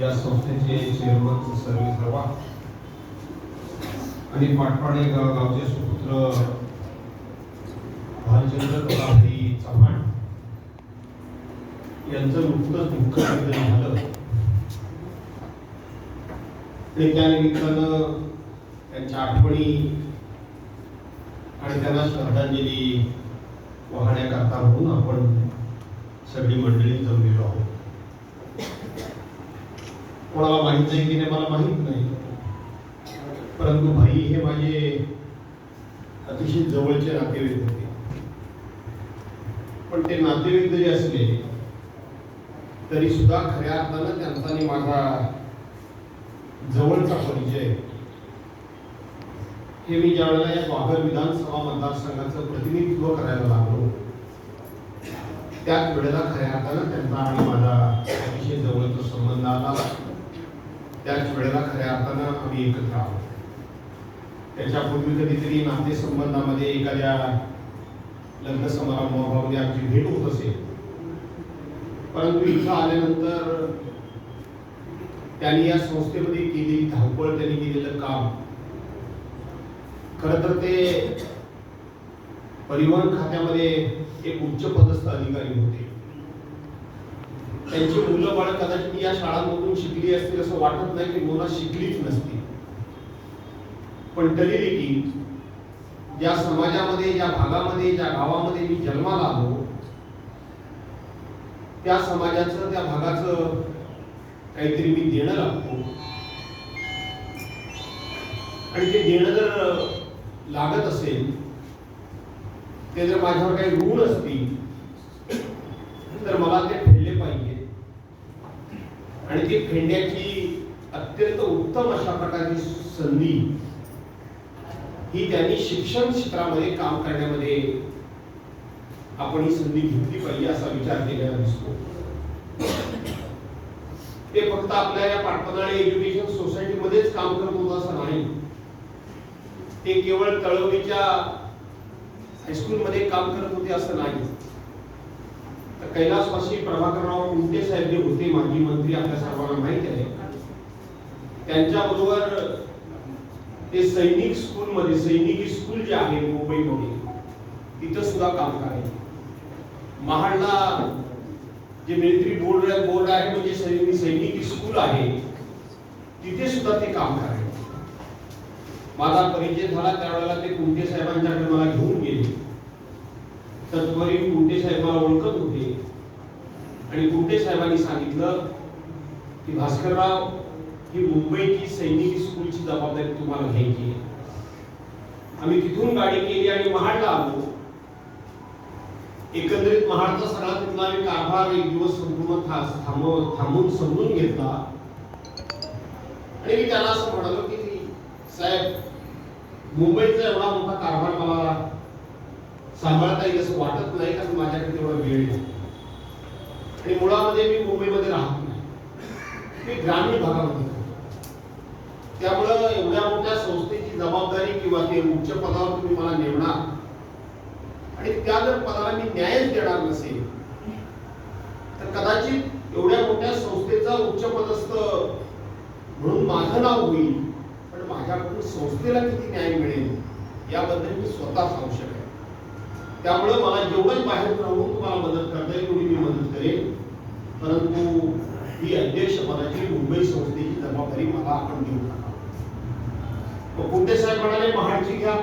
या संस्थेचे chairman service रवा आणि पाटपाडे गाव गावचे सुपुत्र भालचंद्र कलाभाई चव्हाण यांचं नुकतंच दुःख निधन झालं. ते त्यानिमित्तानं त्यांच्या आठवणी आणि त्यांना श्रद्धांजली वाहण्याकरता म्हणून आपण सगळी मंडळी जमलेलो आहोत. कोणाला माहीत नाही की नाही मला माहीत नाही. परंतु भाई हे माझे अतिशय जवळचे नातेवाईक होते. पण ते नातेवाईक जरी असले तरी सुद्धा खऱ्या अर्थानं त्यांचा आणि माझा जवळचा परिचय. हे मी ज्या वेळेला या बागर विधानसभा मतदारसंघाचं प्रतिनिधित्व करायला लागलो त्याच वेळेला खऱ्या अर्थानं त्यांचा आणि माझा अतिशय जवळचा संबंध आला. त्याच वेळेला खऱ्या अर्थानं आम्ही एकत्र आहोत. त्याच्यापूर्वी कधीतरी नातेसंबंधामध्ये एखाद्या लग्न समारंभामध्ये आमची भेट होत असेल परंतु इथं आल्यानंतर त्यांनी या संस्थेमध्ये केलेली धावपळ त्यांनी केलेलं काम खरं तर ते परिवहन खात्यामध्ये एक उच्च पदस्थ अधिकारी होते. त्यांची मुलं बाळ कदाचित या शाळांमधून शिकली असतील असं वाटत नाही की मुलं शिकलीच नसतील. पण तरी देखील ज्या समाजामध्ये ज्या भागामध्ये ज्या गावामध्ये मी जन्माला आलो त्या समाजाचं त्या भागाचं काहीतरी मी देणं लागतो. आणि ते देणं जर लागत असेल ते जर माझ्यावर काही ऋण असतील तर मला ते आणि ती खेळण्याची अत्यंत उत्तम अशा प्रकारची संधी ही त्यांनी शिक्षण क्षेत्रामध्ये काम करण्यामध्ये आपण ही संधी घेतली पाहिजे असा विचार केलेला दिसतो. ते फक्त आपल्या या पाटपदाळे एज्युकेशन सोसायटीमध्येच काम करत होतं असं नाही. ते केवळ तळवलीच्या हायस्कूलमध्ये काम करत होते असं नाही. कैलासवासी प्रभाकरराव कुंटे साहेब जे होते माजी मंत्री आपल्या सर्वांना माहिती आहे. त्यांच्याबरोबर ते सैनिक स्कूलमध्ये सैनिकी स्कूल जे आहे मुंबईमध्ये तिथं सुद्धा काम करायचे. महाडला जे मिलिटरी बोर्ड बोर्ड आहे म्हणजे सैनिक सैनिकी स्कूल आहे तिथे सुद्धा ते काम करायचे. माझा परिचय झाला त्यावेळेला ते कुंटे साहेबांच्याकडे मला घेऊन गेले. तत्वरी कुंटे साहेब मला ओळखत होते. आणि कुंटे साहेबांनी सांगितलं की भास्करराव ही मुंबईची सैनिकी स्कूलची जबाबदारी तुम्हाला घ्यायची आम्ही तिथून गाडी केली आणि महाडला आलो. एकंदरीत महाडचा सगळा तिथला आम्ही कारभार एक दिवस संपूर्ण थांबव थांबून समजून घेतला. आणि मी त्याला असं म्हणालो की साहेब मुंबईचा एवढा मोठा कारभार मला सांभाळता येईल असं वाटत नाही कारण माझ्याकडे तेवढा वेळ नाही. आणि मुळामध्ये मी मुंबईमध्ये राहत नाही. मी ग्रामीण भागामध्ये त्यामुळं एवढ्या मोठ्या संस्थेची जबाबदारी किंवा ते उच्च पदावर तुम्ही मला नेमणार. आणि त्या जर पदाला मी न्यायच देणार नसेल तर कदाचित एवढ्या मोठ्या संस्थेचा उच्च पदस्थ म्हणून माझं नाव होईल पण माझ्याकडून संस्थेला किती न्याय मिळेल याबद्दल मी स्वतः सांगू आहे त्यामुळे मला जेवढंच बाहेर राहून तुम्हाला मदत करता येईल तेवढी मी मदत करेन. परंतु ही अध्यक्ष पदाची मुंबई संस्थेची जबाबदारी मला आपण देऊ नका. मग कुंटे साहेब म्हणाले महाडची घ्या.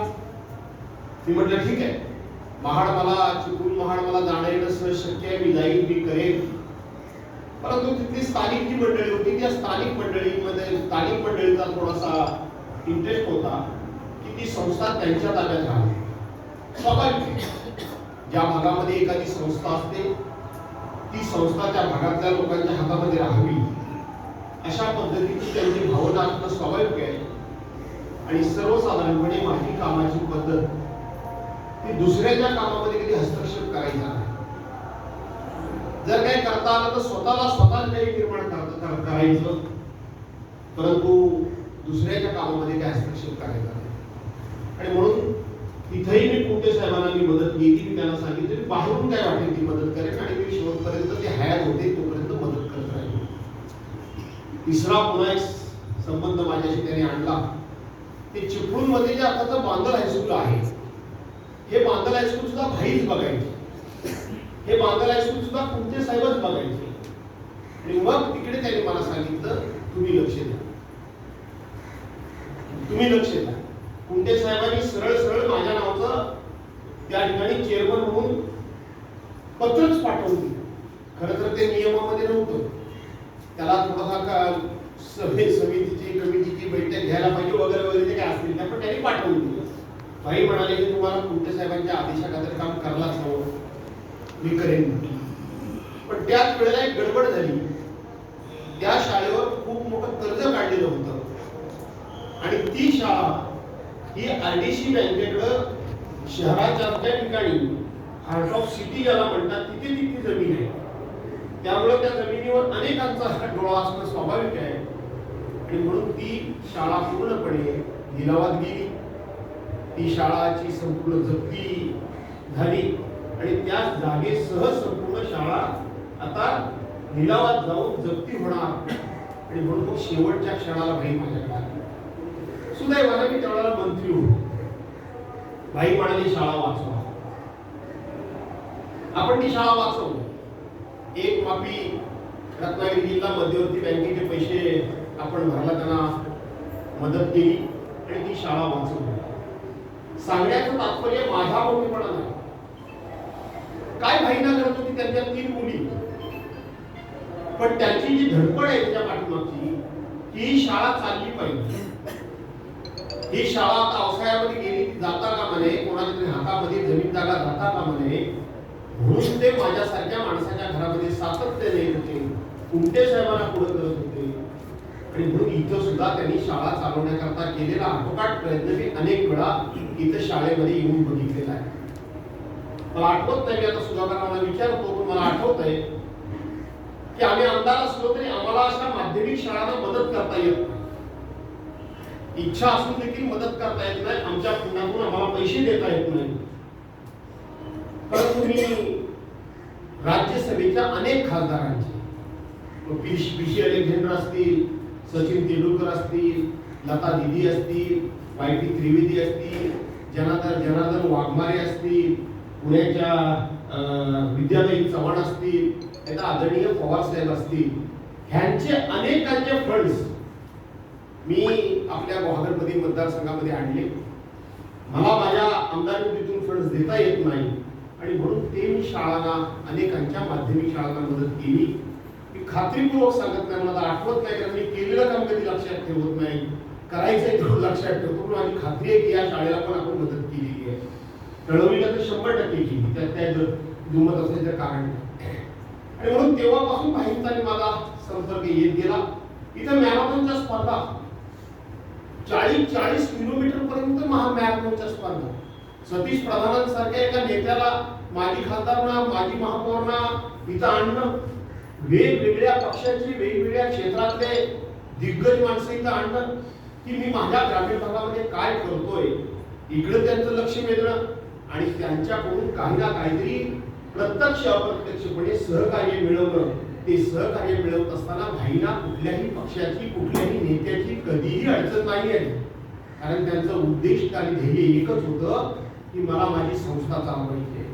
मी म्हटलं ठीक आहे. महाड मला चिपळूण महाड मला जाणं येणं सहज शक्य आहे मी जाईल मी करेन. परंतु तिथली स्थानिक जी मंडळी होती त्या स्थानिक मंडळीमध्ये स्थानिक मंडळीचा थोडासा इंटरेस्ट होता की ती संस्था त्यांच्या ताब्यात राहते स्वाभाविक. ज्या भागामध्ये एखादी संस्था असते ती संस्था त्या भागातल्या लोकांच्या हातामध्ये राहावी. अशा पद्धतीची त्यांची भावना असणं स्वाभाविक आहे. आणि सर्वसाधारणपणे माझी कामाची पद्धत ती दुसऱ्याच्या कामामध्ये कधी हस्तक्षेप करायचा नाही. जर काही करता आलं तर स्वतःला स्वतः काही निर्माण करायचं. परंतु दुसऱ्याच्या कामामध्ये काही हस्तक्षेप करायचा नाही. आणि म्हणून तिथेही मी कुठे साहेबांना मी मदत केली मी त्यांना सांगितलं मी बाहेरून काय वाटेल ती मदत करेन आणि मी शेवटपर्यंत ते हयात होते तोपर्यंत मदत करत राहील तिसरा पुन्हा एक संबंध माझ्याशी त्याने आणला. ते चिपळूणमध्ये जे आता बांदल हायस्कूल आहे. हे बांदल हायस्कूल सुद्धा भाईच बघायचे. हे बांदल हायस्कूल सुद्धा कुंटे साहेबच बघायचे. आणि मग तिकडे त्यांनी मला सांगितलं तुम्ही लक्ष द्या. तुम्ही लक्ष द्या. कुंटे साहेबांनी सरळ सरळ माझ्या नावाचं त्या ठिकाणी चेअरमन म्हणून पत्रच पाठवून दिलं. खरं तर ते नियमामध्ये नव्हतं. त्याला थोडासा का सभे समितीची कमिटीची बैठक घ्यायला पाहिजे वगैरे वगैरे जे काय असतील त्या पण त्यांनी पाठवून दिलं. भाई म्हणाले की तुम्हाला कुंटे साहेबांच्या आदेशाखातर काम करायलाच हवं. मी करेन पण त्याच वेळेला एक गडबड झाली. त्या शाळेवर खूप मोठं कर्ज काढलेलं होतं. आणि ती शाळा ही आयडीसी बँकेकडं शहराच्या त्या ठिकाणी हार्ट ऑफ सिटी ज्याला म्हणतात तिथे तिथे जमीन आहे. त्यामुळे त्या जमिनीवर अनेकांचा डोळा असणं स्वाभाविक आहे. आणि म्हणून ती शाळा पूर्णपणे लिलावात गेली. ती शाळाची संपूर्ण जप्ती झाली. आणि त्या जागेसह संपूर्ण शाळा आता लिलावात जाऊन जप्ती होणार. आणि म्हणून मग शेवटच्या क्षणाला भाई माझ्याकडे सुदैवाने मी त्यावेळेला मंत्री होतो. भाई म्हणाली शाळा वाचवा. आपण ती शाळा वाचवली एक मापी रत्नागिरी जिल्हा मध्यवर्ती बँकेचे पैसे आपण भरला त्यांना मदत केली आणि ती शाळा वाचवली. सांगण्याचं तात्पर्य माझा मोठेपणा नाही काय भाईना करत होती त्यांच्या तीन मुली? पण त्यांची जी धडपड आहे त्याच्या पाठीमागची ही शाळा चालली पाहिजे. ही शाळा आता अवसायामध्ये गेली. जाता का म्हणे कोणाच्या तरी हातामध्ये जमीन जागा जाता का म्हणे म्हणून ते माझ्यासारख्या माणसाच्या घरामध्ये सातत्याने येत होते. कुंटे साहेबांना पुढे करत होते. आणि म्हणून इथं सुद्धा त्यांनी शाळा चालवण्याकरता केलेला आटोकाट प्रयत्न मी अनेक वेळा इथं शाळेमध्ये येऊन बघितलेला आहे. मला आठवत नाही मी आता सुधाकरांना विचारतो पण मला आठवत आहे की आम्ही आमदार असलो तरी आम्हाला अशा माध्यमिक शाळांना मदत करता येत नाही. इच्छा असून देखील मदत करता येत नाही. आमच्या पुण्यातून आम्हाला पैसे देता येत नाही. परंतु मी राज्यसभेच्या अनेक खासदारांचे पिशी अलेक्झांडर असतील सचिन तेंडुलकर असतील लता दिदी असतील वाय टी त्रिवेदी असतील जनार्दन जनार्दन वाघमारे असतील पुण्याच्या अं, चव्हाण असतील त्याचा आदरणीय पवार साहेब असतील ह्यांचे अनेकांचे फंड्स मी आपल्या गुहागरमध्ये मतदारसंघामध्ये आणले. मला माझ्या आमदारकीतून फंड्स देता येत नाही. आणि म्हणून ते मी शाळांना अनेकांच्या माध्यमिक शाळांना मदत केली. मी खात्रीपूर्वक सांगत नाही मला आठवत नाही कारण मी केलेलं काम कधी लक्षात ठेवत नाही. करायचंय तेवढं लक्षात ठेवतो पण माझी खात्री आहे की या शाळेला पण आपण मदत केलेली आहे. कळवलीला तर शंभर टक्के केली त्यात त्या जर दुमत असल्याचं कारण आणि म्हणून तेव्हापासून भाईंचा मला संपर्क येत गेला. इथं मॅरेथॉनच्या स्पर्धा चाळीस चाळीस किलोमीटर पर्यंत महामॅरेथॉनच्या स्पर्धा. सतीश प्रधानांसारख्या एका नेत्याला माजी खासदारना माजी महापौरना इथं आणणं. वेगवेगळ्या पक्षाची वेगवेगळ्या क्षेत्रातले दिग्गज माणसं इथं आणणं. की मी माझ्या ग्रामीण भागामध्ये काय करतोय इकडे त्यांचं लक्ष वेधणं आणि त्यांच्याकडून काही ना काहीतरी प्रत्यक्ष अप्रत्यक्षपणे सहकार्य मिळवणं. ते सहकार्य मिळवत असताना भाईना कुठल्याही पक्षाची कुठल्याही नेत्याची कधीही अडचण नाही आली. कारण त्यांचं उद्देश आणि ध्येय एकच होतं की मला माझी संस्था चालवायची आहे.